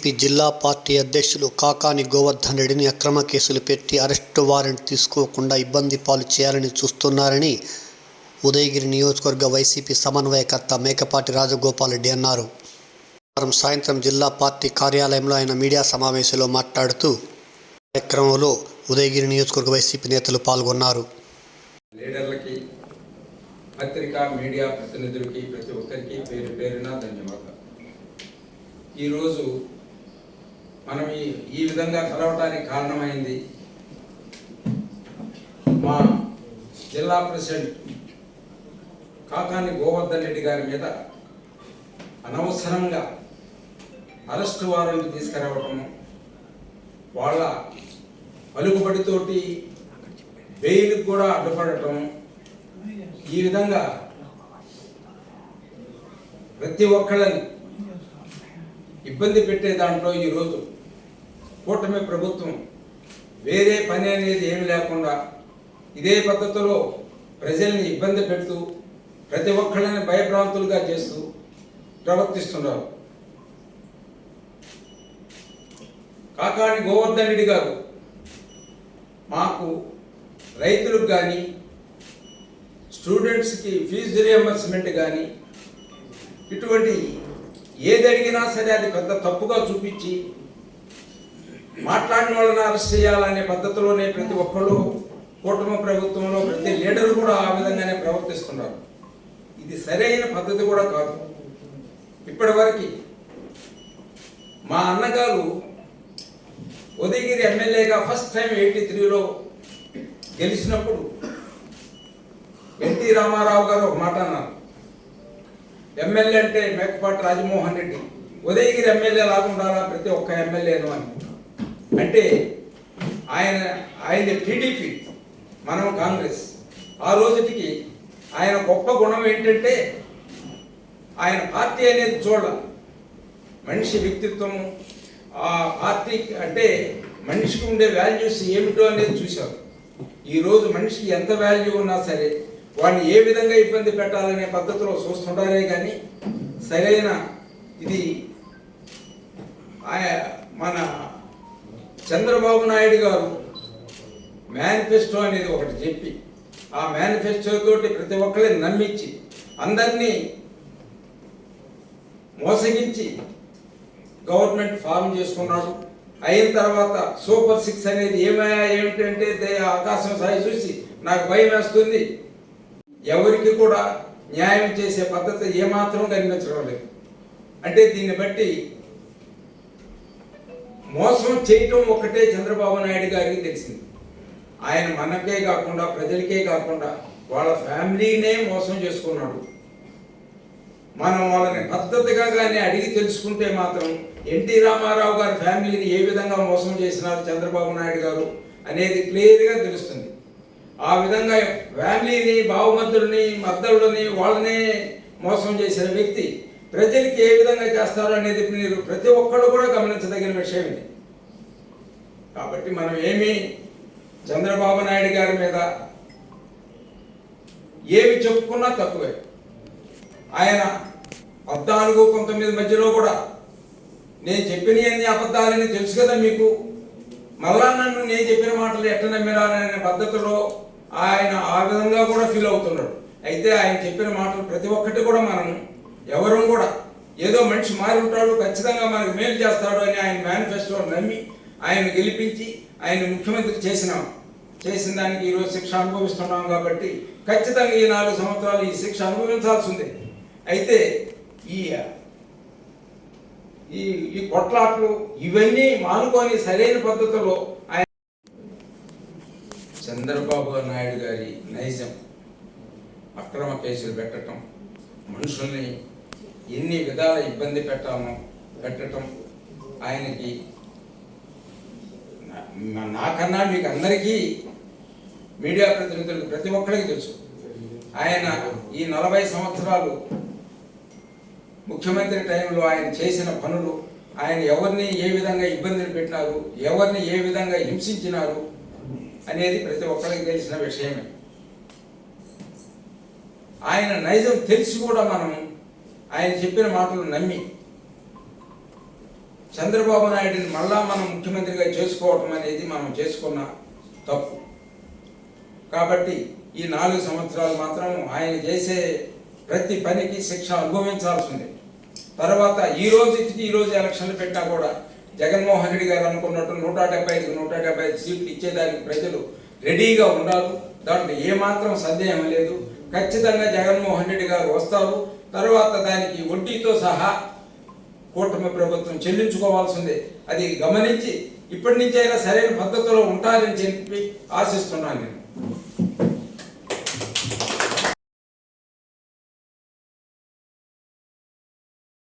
YCP జిల్లా party అధ్యక్షులు కాకాని గోవర్ధన్ రెడ్డిని అక్రమ కేసులు పెట్టి అరెస్టు వారెంట్ తీసుకోకుండా ఇబ్బంది పాలు చేయాలని చూస్తున్నారని ఉదయగిరి నియోజకవర్గ వైసీపీ సమన్వయకర్త మేకపాటి రాజగోపాల్ రెడ్డి అన్నారు. వారం సాయంత్రం జిల్లా పార్టీ కార్యాలయంలో ఆయన మీడియా సమావేశంలో మాట్లాడుతూ కార్యక్రమంలో ఉదయగిరి నియోజకవర్గ వైసీపీ నేతలు పాల్గొన్నారు. లీడర్లకి పత్రికా మీడియా ప్రతినిధులకి ప్రతి ఒక్కరికి పేరు పేరున ధన్యవాదాలు. ఈరోజు మనం ఈ ఈ విధంగా కలవటానికి కారణమైంది మా జిల్లా ప్రెసిడెంట్ కాకాని గోవర్ధన్ రెడ్డి గారి మీద అనవసరంగా అరెస్టు వారెంట్ తీసుకురావటము వాళ్ళ పలుకుబడితోటి బెయిల్కి కూడా అడ్డుపడటం ఈ విధంగా ప్రతి ఒక్కళ్ళని ఇబ్బంది పెట్టే దాంట్లో ఈరోజు కూటమి ప్రభుత్వం వేరే పని అనేది ఏమి లేకుండా ఇదే పద్ధతిలో ప్రజల్ని ఇబ్బంది పెడుతూ ప్రతి ఒక్కళ్ళని భయభ్రాంతులుగా చేస్తూ ప్రవర్తిస్తున్నారు. కాకాని గోవర్ధన్ రెడ్డి గారు మాకు రైతులకు కానీ స్టూడెంట్స్కి ఫీజు రియంబర్స్మెంట్ కానీ ఇటువంటి ఏది అడిగినా సరే అది పెద్ద తప్పుగా చూపించి మాట్లాడిన వాళ్ళని అరెస్ట్ చేయాలనే పద్ధతిలోనే ప్రతి ఒక్కళ్ళు కూటమి ప్రభుత్వంలో ప్రతి లీడర్ కూడా ఆ విధంగానే ప్రవర్తిస్తున్నారు. ఇది సరైన పద్ధతి కూడా కాదు. ఇప్పటివరకు మా అన్నగారు ఉదయగిరి ఎమ్మెల్యేగా ఫస్ట్ టైం ఎయిటీ త్రీలో గెలిచినప్పుడు ఎన్టీ రామారావు గారు ఒక మాట అన్నారు. ఎమ్మెల్యే అంటే మేకపాటి రాజమోహన్ రెడ్డి. ఉదయగిరి ఎమ్మెల్యే లాగుండాలా ప్రతి ఒక్క ఎమ్మెల్యేను అని. అంటే ఆయన ఆయన టీడీపీ మనం కాంగ్రెస్. ఆ రోజుటికి ఆయన గొప్ప గుణం ఏంటంటే ఆయన పార్టీ అనేది చూడ మనిషి వ్యక్తిత్వము ఆ పార్టీ అంటే మనిషికి ఉండే వాల్యూస్ ఏమిటో అనేది చూశారు. ఈరోజు మనిషికి ఎంత వాల్యూ ఉన్నా సరే వాడిని ఏ విధంగా ఇబ్బంది పెట్టాలనే పద్ధతిలో చూస్తుంటారే కానీ సరైన ఇది ఆయ- మన చంద్రబాబు నాయుడు గారు మేనిఫెస్టో అనేది ఒకటి చెప్పి ఆ మేనిఫెస్టో తోటి ప్రతి ఒక్కరిని నమ్మించి అందరినీ మోసగించి గవర్నమెంట్ ఫామ్ చేసుకున్నాడు. అయిన తర్వాత సూపర్ సిక్స్ అనేది ఏమయ్యా ఏమిటంటే ఆకాశం సాయి చూసి నాకు భయం వేస్తుంది ఎవరికి కూడా న్యాయం చేసే పద్ధతి ఏమాత్రం కనిపించడం లేదు. అంటే దీన్ని బట్టి మోసం చేయటం ఒక్కటే చంద్రబాబు నాయుడు గారికి తెలిసింది. ఆయన మనకే కాకుండా ప్రజలకే కాకుండా వాళ్ళ ఫ్యామిలీనే మోసం చేసుకున్నాడు. మనం వాళ్ళని పద్ధతిగా కానీ అడిగి తెలుసుకుంటే మాత్రం ఎన్టీ రామారావు గారి ఫ్యామిలీని ఏ విధంగా మోసం చేసినారు చంద్రబాబు నాయుడు గారు అనేది క్లియర్గా తెలుస్తుంది. ఆ విధంగా ఫ్యామిలీని భావమంతుడిని మద్దళ్ళని వాళ్ళనే మోసం చేసిన వ్యక్తి ప్రజలకి ఏ విధంగా చేస్తారు అనేది మీరు ప్రతి ఒక్కళ్ళు కూడా గమనించదగిన విషయం ఇది. కాబట్టి మనం ఏమి చంద్రబాబు నాయుడు గారి మీద ఏమి చెప్పుకున్నా తక్కువే. ఆయన పద్నాలుగు పంతొమ్మిది మధ్యలో కూడా నేను చెప్పిన అన్ని అబద్ధాలని తెలుసు కదా మీకు. మళ్ళా నన్ను నేను చెప్పిన మాటలు ఎట్ట నమ్మినారనే పద్ధతిలో ఆయన ఆ విధంగా కూడా ఫీల్ అవుతున్నాడు. అయితే ఆయన చెప్పిన మాటలు ప్రతి ఒక్కటి కూడా మనం ఎవరు కూడా ఏదో మనిషి మారి ఉంటాడు ఖచ్చితంగా మనకు మేలు చేస్తాడు అని ఆయన మేనిఫెస్టో నమ్మి ఆయన గెలిపించి ఆయన ముఖ్యమంత్రి చేసినాం చేసిన దానికి ఈరోజు శిక్ష అనుభవిస్తున్నాం కాబట్టి ఖచ్చితంగా ఈ నాలుగు సంవత్సరాలు ఈ శిక్ష అనుభవించాల్సి ఉంది అయితే ఈ ఈ ఈ కొట్లాట్లు ఇవన్నీ మానుకొని సరైన పద్ధతిలో ఆయన చంద్రబాబు నాయుడు గారి నైజం అక్రమ కేసులు పెట్టడం మనుషుల్ని ఎన్ని విధాల ఇబ్బంది పెట్టామో పెట్టడం ఆయనకి నా- నాకన్నా మీకు అందరికీ మీడియా ప్రతినిధులకు ప్రతి ఒక్కరికి తెలుసు. ఆయన ఈ నలభై సంవత్సరాలు ముఖ్యమంత్రి టైంలో ఆయన చేసిన పనులు ఆయన ఎవరిని ఏ విధంగా ఇబ్బందులు పెట్టినారు ఎవరిని ఏ విధంగా హింసించినారు అనేది ప్రతి ఒక్కరికి తెలిసిన విషయమే. ఆయన నైజం తెలిసి కూడా మనం ఆయన చెప్పిన మాటలు నమ్మి చంద్రబాబు నాయుడిని మళ్ళా మనం ముఖ్యమంత్రిగా చేసుకోవటం అనేది మనం చేసుకున్న తప్పు. కాబట్టి ఈ నాలుగు సంవత్సరాలు మాత్రం ఆయన చేసే ప్రతి పనికి శిక్ష అనుభవించాల్సిందే. తర్వాత ఈ రోజుకి ఈ రోజు ఎలక్షన్లు పెట్టా కూడా జగన్మోహన్ రెడ్డి గారు అనుకున్నట్టు నూట డెబ్బై ఐదు నూట డెబ్బై ఐదు సీట్లు ఇచ్చేదానికి ప్రజలు రెడీగా ఉన్నారు దాంట్లో ఏమాత్రం సందేహం లేదు. ఖచ్చితంగా జగన్మోహన్ రెడ్డి గారు వస్తారు. తర్వాత దానికి వడ్డీతో సహా కూటమి ప్రభుత్వం చెల్లించుకోవాల్సిందే. అది గమనించి ఇప్పటి నుంచైనా సరైన పద్ధతిలో ఉంటారని చెప్పి ఆశిస్తున్నాను నేను.